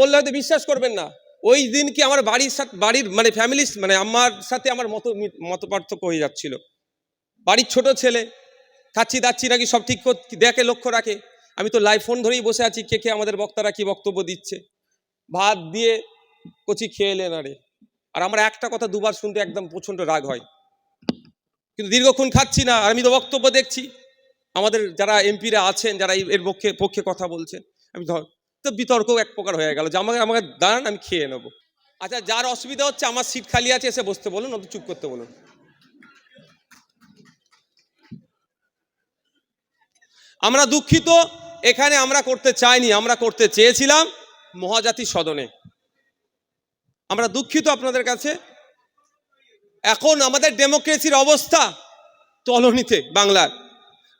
বললে হয়তো বিশ্বাস করবেন না। ওই দিন কি আমার বাড়ির সাথে, বাড়ির মানে ফ্যামিলির মানে আমার সাথে আমার মত মত পার্থক্য হয়ে যাচ্ছিল। বাড়ির ছোট ছেলে খাচ্ছি দাচ্ছি নাকি সব ঠিক দেখে লক্ষ্য রাখে। আমি তো লাইভ ফোন ধরেই বসে আছি, কে কে আমাদের বক্তারা কি বক্তব্য দিচ্ছে। ভাত দিয়ে কচি খেয়ে এলেন আরে। আর আমার একটা কথা দুবার শুনতে একদম প্রচণ্ড রাগ হয়। কিন্তু দীর্ঘক্ষণ খাচ্ছি না, আর আমি তো বক্তব্য দেখছি। আমাদের যারা এমপিরা আছেন, যারা এর পক্ষে পক্ষে কথা বলছেন, আমি ধর তো বিতর্কও এক প্রকার হয়ে গেল যে আমাকে আমাকে দাঁড়ান আমি খেয়ে নেবো আচ্ছা যার অসুবিধা হচ্ছে আমার সিট খালি আছে এসে বসতে বলুন অত চুপ করতে বলুন আমরা দুঃখিত এখানে আমরা করতে চাইনি আমরা করতে চেয়েছিলাম মহাজাতি সদনে আমরা দুঃখিত আপনাদের কাছে এখন আমাদের ডেমোক্রেসির অবস্থা তলনিতে বাংলার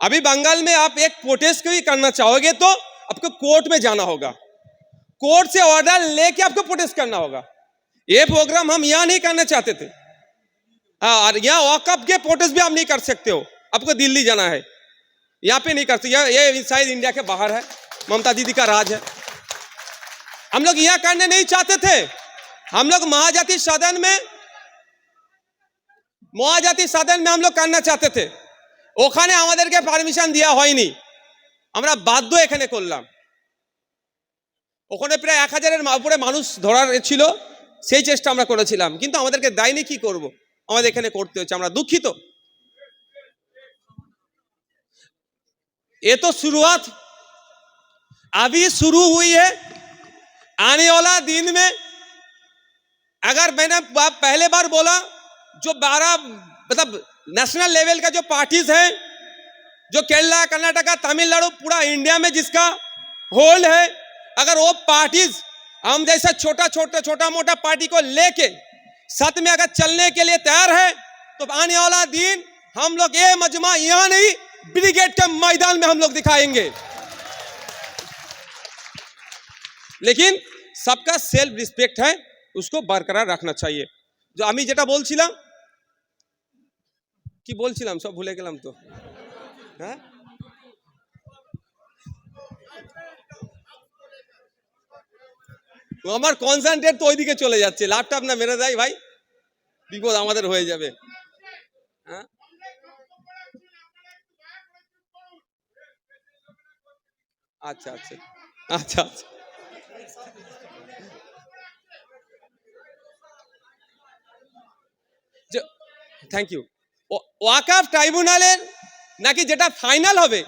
अभी बंगाल में आप एक प्रोटेस्ट भी करना चाहोगे तो आपको कोर्ट में जाना होगा कोर्ट से ऑर्डर लेके आपको प्रोटेस्ट करना होगा ये प्रोग्राम हम यहाँ नहीं करना चाहते थे हाँ और यहाँ वॉकअप के प्रोटेस्ट भी आप नहीं कर सकते हो आपको दिल्ली जाना है यहाँ पे नहीं कर सकते ये ये शायद इंडिया के बाहर है ममता दीदी का राज है हम लोग यहाँ करने नहीं चाहते थे हम लोग महाजाति सदन में মহাজাতি সাধন में हम लोग करना चाहते थे ওখানে আমাদেরকে পারমিশন দেওয়া হয়নি আমরা বাধ্য এখানে করলাম ওখানে প্রায় এক হাজারের মা- উপরে মানুষ ধরার এ ছিল সেই চেষ্টা আমরা করেছিলাম কিন্তু আমাদেরকে দেয়নি কি করব আমাদের এখানে করতে হচ্ছে আমরা দুঃখিত ये तो शुरुआत अभी शुरू हुई है आने वाला दिन में अगर मैंने बा- पहले बार बोला जो बारह मतलब नेशनल लेवल का जो पार्टीज हैं जो केरला कर्नाटका तमिलनाडु पूरा इंडिया में जिसका होल्ड है अगर वो पार्टीज हम जैसा छोटा छोटा छोटा मोटा पार्टी को लेके साथ में अगर चलने के लिए तैयार है तो आने वाला दिन हम लोग ये मजमा यहाँ नहीं ब्रिगेड के मैदान में हम लोग दिखाएंगे लेकिन सबका सेल्फ रिस्पेक्ट है उसको बरकरार रखना चाहिए जो আমি যেটা বলছিলাম কি বলছিলাম সব ভুলে গেলাম তো হ্যাঁ? আমার কনসেন্ট্রেট তো ওইদিকে চলে যাচ্ছে। ল্যাপটপ না মেরে দেয় ভাই। বিপদ আমাদের হয়ে যাবে। হ্যাঁ? আচ্ছা আচ্ছা। আচ্ছা আচ্ছা। থ্যাংক ইউ ওয়াকাফ ট্রাইব্যুনালের নাকি যেটা ফাইনাল হবে,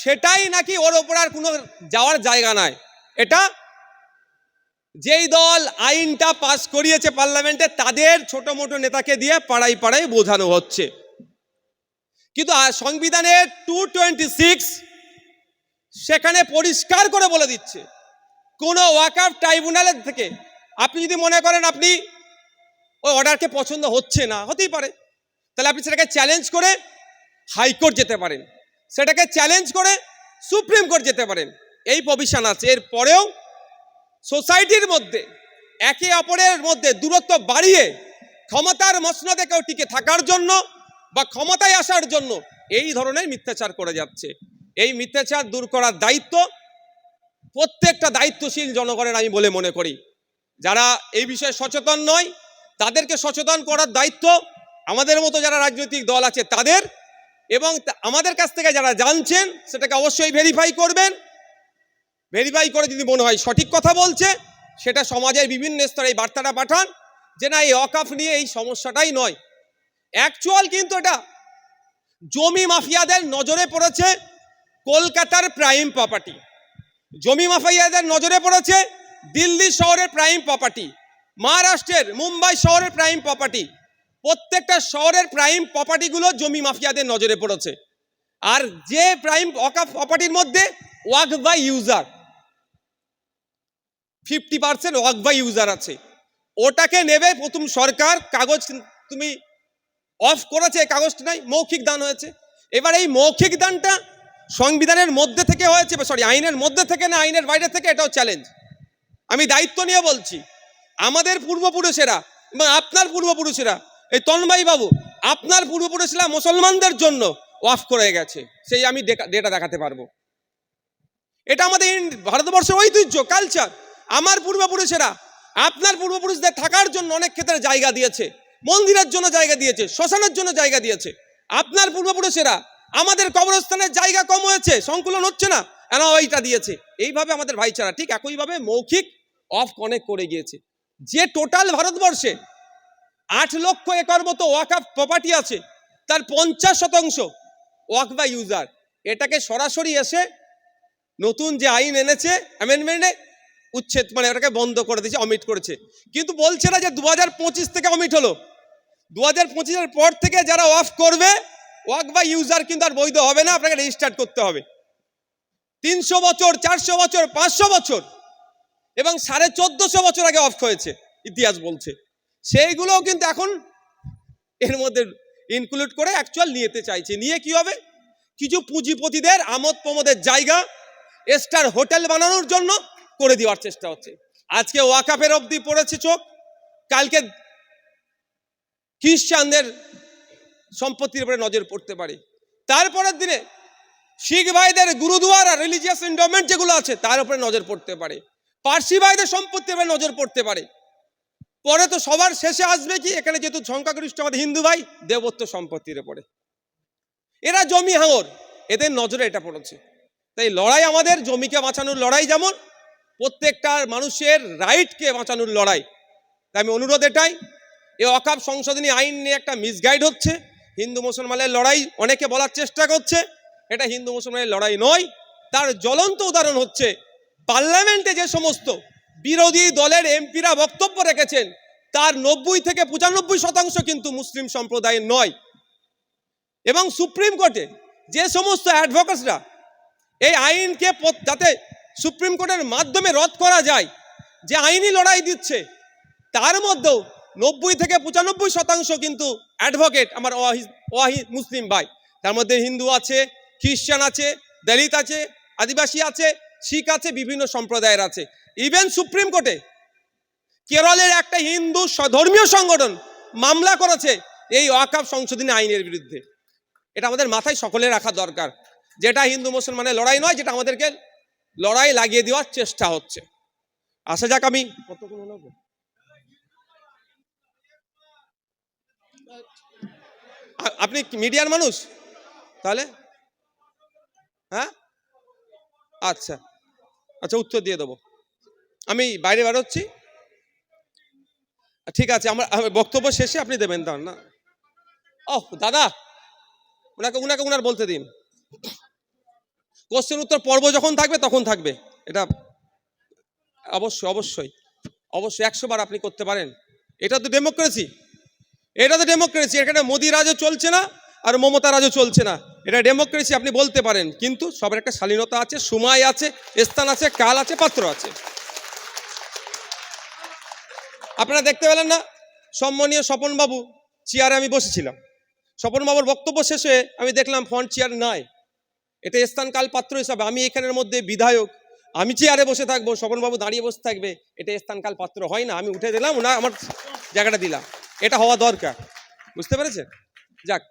সেটাই নাকি ওর ওপর আর কোনো যাওয়ার জায়গা নাই। এটা যেই দল আইনটা পাস করিয়েছে পার্লামেন্টে, তাদের ছোট মোটো নেতাকে দিয়ে পাড়ায় পাড়ায় বোঝানো হচ্ছে। কিন্তু সংবিধানের টু টোয়েন্টি সিক্স সেখানে পরিষ্কার করে বলে দিচ্ছে, কোনো ওয়াকাফ ট্রাইব্যুনালের থেকে। আপনি যদি মনে করেন আপনি ওই অর্ডারকে পছন্দ হচ্ছে না, হতেই পারে। তাহলে আপনি সেটাকে চ্যালেঞ্জ করে হাইকোর্ট যেতে পারেন। সেটাকে চ্যালেঞ্জ করে সুপ্রিম কোর্ট যেতে পারেন। এই প্রভিশন আছে। এর পরেও সোসাইটির মধ্যে, একে অপরের মধ্যে দূরত্ব বাড়িয়ে ক্ষমতার মসনদে কেউ টিকে থাকার জন্য বা ক্ষমতায় আসার জন্য এই ধরনের মিথ্যাচার করে যাচ্ছে। এই মিথ্যাচার দূর করার দায়িত্ব প্রত্যেকটা দায়িত্বশীল জনগণের আমি বলে মনে করি। যারা এই বিষয়ে সচেতন নয়, তাদেরকে সচেতন করার দায়িত্ব আমাদের মতো যারা রাজনৈতিক দল আছে, তাদের এবং আমাদের কাছ থেকে যারা জানছেন, সেটাকে অবশ্যই ভেরিফাই করবেন। ভেরিফাই করে যদি মনে হয় সঠিক কথা বলছে, সেটা সমাজের বিভিন্ন স্তরে এই বার্তাটা পাঠান, যে না, এই অকাফ নিয়ে এই সমস্যাটাই নয়। অ্যাকচুয়াল কিন্তু এটা। জমি মাফিয়াদের নজরে পড়েছে কলকাতার প্রাইম প্রপার্টি জমি মাফিয়াদের নজরে পড়েছে দিল্লি শহরের প্রাইম প্রপার্টি মহারাষ্ট্রের, মুম্বাই শহরের প্রাইম প্রপার্টি প্রত্যেকটা শহরের প্রাইম প্রপার্টিগুলো জমি মাফিয়াদের নজরে পড়েছে। আর যে প্রাইম অকাফ প্রপার্টির মধ্যে walk by user fifty percent walk by user আছে। ওটাকে নেবে প্রথম সরকার, কাগজ তুমি অফ করেছে, কাগজটা নাই, মৌখিক দান হয়েছে। এবার এই মৌখিক দানটা সংবিধানের মধ্যে থেকে হয়েছে সরি আইনের মধ্যে থেকে না, আইনের বাইরে থেকে এটাও চ্যালেঞ্জ আমি দায়িত্ব নিয়ে বলছি, আমাদের পূর্বপুরুষেরা এবং আপনার পূর্বপুরুষেরা এই তন্ময় বাবু, আপনার পূর্বপুরুষরা মুসলমানদের জন্য ওয়াফ করে গেছে। সেই আমি ডেটা দেখাতে পারব। এটা আমাদের ভারতবর্ষের ঐতিহ্য কালচার আমার পূর্বপুরুষেরা, আপনার পূর্বপুরুষদের থাকার জন্য অনেক ক্ষেত্রে জায়গা দিয়েছে। মন্দিরের জন্য জায়গা দিয়েছে, শ্মশানের জন্য জায়গা দিয়েছে। আপনার পূর্বপুরুষেরা, আমাদের কবরস্থানের জায়গা কম হয়েছে, সংকুলন হচ্ছে না কেন ওইটা দিয়েছে। এইভাবে আমাদের ভাইচারা ঠিক একইভাবে মৌখিক অফ কনেক্ট করে গিয়েছে। যে টোটাল ভারতবর্ষে আট লক্ষ একর মতো ওয়াকআপ প্রপার্টি আছে, তার পঞ্চাশ শতাংশ ওয়াক বা ইউজার এটাকে সরাসরি এসে নতুন যে আইন এনেছে অ্যামেন্ডমেন্টে উচ্ছেদ মানে ওটাকে বন্ধ করে দিয়েছে অমিট করেছে। কিন্তু বলছে না যে দু হাজার পঁচিশ থেকে অমিট হলো। দু হাজার পর থেকে যারা অফ করবে ওয়াক বা ইউজার কিন্তু আর বৈধ হবে না, আপনাকে রেজিস্টার্ট করতে হবে। তিনশো বছর, চারশো বছর, পাঁচশো বছর এবং সাড়ে চোদ্দশো বছর আগে অফ হয়েছে, ইতিহাস বলছে। সেইগুলোও কিন্তু এখন এর মধ্যে ইনক্লুড করে অ্যাকচুয়াল নিয়েতে চাইছে। নিয়ে কি হবে? কিছু পুঁজিপতিদের, আমোদ প্রমোদের জায়গা স্টার হোটেল বানানোর জন্য করে দেওয়ার চেষ্টা হচ্ছে। আজকে ওয়াকাফের অবধি পড়েছে চোখ। কালকে খ্রিস্টানদের সম্পত্তির উপরে নজর পড়তে পারে। তারপরের দিনে শিখ ভাইদের গুরুদুয়ারা রিলিজিয়াস এন্ডোমেন্ট যেগুলো আছে, তার উপরে নজর পড়তে পারে। পার্সি ভাইদের সম্পত্তির উপরে নজর পড়তে পারে। পরে তো সবার শেষে আসবে কি? এখানে যেহেতু সংখ্যাগরিষ্ঠ আমাদের হিন্দু ভাই, দেবত্ব সম্পত্তির পড়ে এরা জমি হাঙর, এদের নজরে এটা পড়েছে। তাই লড়াই আমাদের, জমিকে বাঁচানোর লড়াই যেমন, প্রত্যেকটা মানুষের রাইটকে বাঁচানোর লড়াই। তাই আমি অনুরোধ এটাই এই অকাপ সংশোধনী আইন নিয়ে একটা মিসগাইড হচ্ছে। হিন্দু মুসলমানের লড়াই অনেকে বলার চেষ্টা করছে, এটা হিন্দু মুসলমানের লড়াই নয়। তার জ্বলন্ত উদাহরণ হচ্ছে, পার্লামেন্টে যে সমস্ত বিরোধী দলের এমপিরা বক্তব্য রেখেছেন, তার নব্বই থেকে পঁচানব্বই শতাংশ কিন্তু মুসলিম সম্প্রদায়ের নয়। এবং সুপ্রিম কোর্টে যে সমস্ত অ্যাডভোকেটসরা এই আইনকে যাতে সুপ্রিম কোর্টের মাধ্যমে রদ করা যায়, যে আইনি লড়াই দিচ্ছে, তার মধ্যেও নব্বই থেকে পঁচানব্বই শতাংশ কিন্তু অ্যাডভোকেট আমার ওয়াহি অহি মুসলিম ভাই। তার মধ্যে হিন্দু আছে, খ্রিস্টান আছে, দলিত আছে, আদিবাসী আছে শিখ আছে, বিভিন্ন সম্প্রদায়ের আছে। ইভেন সুপ্রিম কোর্টে কেরলের একটা হিন্দু ধর্মীয় সংগঠন মামলা করেছে এই ওয়াকাফ সংশোধনী আইনের বিরুদ্ধে। এটা আমাদের মাথায় সকলে রাখা দরকার। যেটা হিন্দু মুসলমানের লড়াই নয়, যেটা আমাদেরকে লড়াই লাগিয়ে দেওয়ার চেষ্টা হচ্ছে। আসা যাক আমি আপনি মিডিয়ার মানুষ? তাহলে? হ্যাঁ? আচ্ছা। আচ্ছা উত্তর দিয়ে দেবো। আমি বাইরে বেরোচ্ছি। ঠিক আছে, আমার বক্তব্য শেষে আপনি দেবেন তার না? ও দাদা, ওনাকে ওনাকে, ওনার বলতে দিন। কোশ্চেন উত্তর পর্ব যখন থাকবে, তখন থাকবে। এটা অবশ্যই অবশ্যই অবশ্যই একশো বার আপনি করতে পারেন। এটা তো ডেমোক্রেসি এটা তো ডেমোক্রেসি এখানে মোদি রাজও চলছে না, আর মমতা রাজও চলছে না। এটা ডেমোক্রেসি, আপনি বলতে পারেন। কিন্তু সবার একটা শালীনতা আছে, সময় আছে, স্থান আছে, কাল আছে, পাত্র আছে। আপনারা দেখতে পেলেন না? সম্মানীয় স্বপনবাবু চেয়ারে আমি বসেছিলাম। স্বপনবাবুর বক্তব্য শেষ হয়ে আমি দেখলাম ফ্রন্ট চেয়ার নাই। এটা স্থানকাল পাত্র হিসাবে আমি এখানের মধ্যে বিধায়ক। আমি চেয়ারে বসে থাকব, স্বপনবাবু দাঁড়িয়ে বসে থাকবে। এটা স্থানকাল পাত্র হয় না। আমি উঠে দিলাম ওনা আমার জায়গাটা দিলাম। এটা হওয়া দরকার। বুঝতে পেরেছেন? যাক